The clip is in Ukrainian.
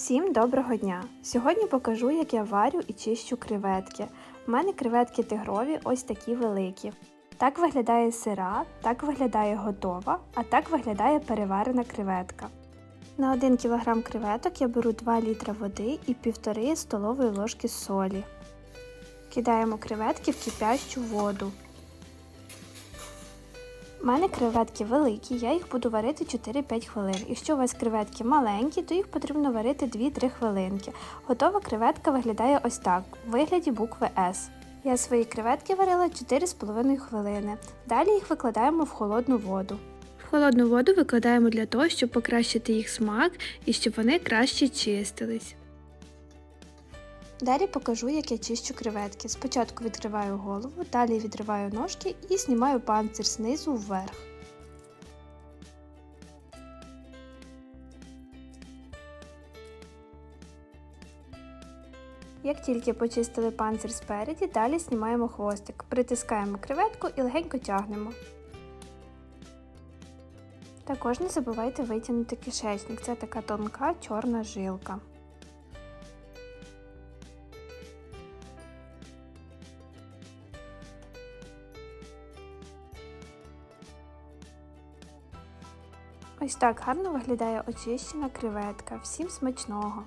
Всім доброго дня! Сьогодні покажу, як я варю і чищу креветки. У мене креветки тигрові ось такі великі. Так виглядає сира, так виглядає готова, а так виглядає переварена креветка. На 1 кг креветок я беру 2 літра води і 1,5 столової ложки солі. Кидаємо креветки в кипящу воду. У мене креветки великі, я їх буду варити 4-5 хвилин. Якщо у вас креветки маленькі, то їх потрібно варити 2-3 хвилинки. Готова креветка виглядає ось так, в вигляді букви С. Я свої креветки варила 4,5 хвилини. Далі їх викладаємо в холодну воду. Холодну воду викладаємо для того, щоб покращити їх смак і щоб вони краще чистились. Далі покажу, як я чищу креветки. Спочатку відкриваю голову, далі відриваю ножки і знімаю панцир знизу вверх. Як тільки почистили панцир спереді, далі знімаємо хвостик, притискаємо креветку і легенько тягнемо. Також не забувайте витягнути кишечник, це така тонка чорна жилка. Ось так гарно виглядає очищена креветка. Всім смачного!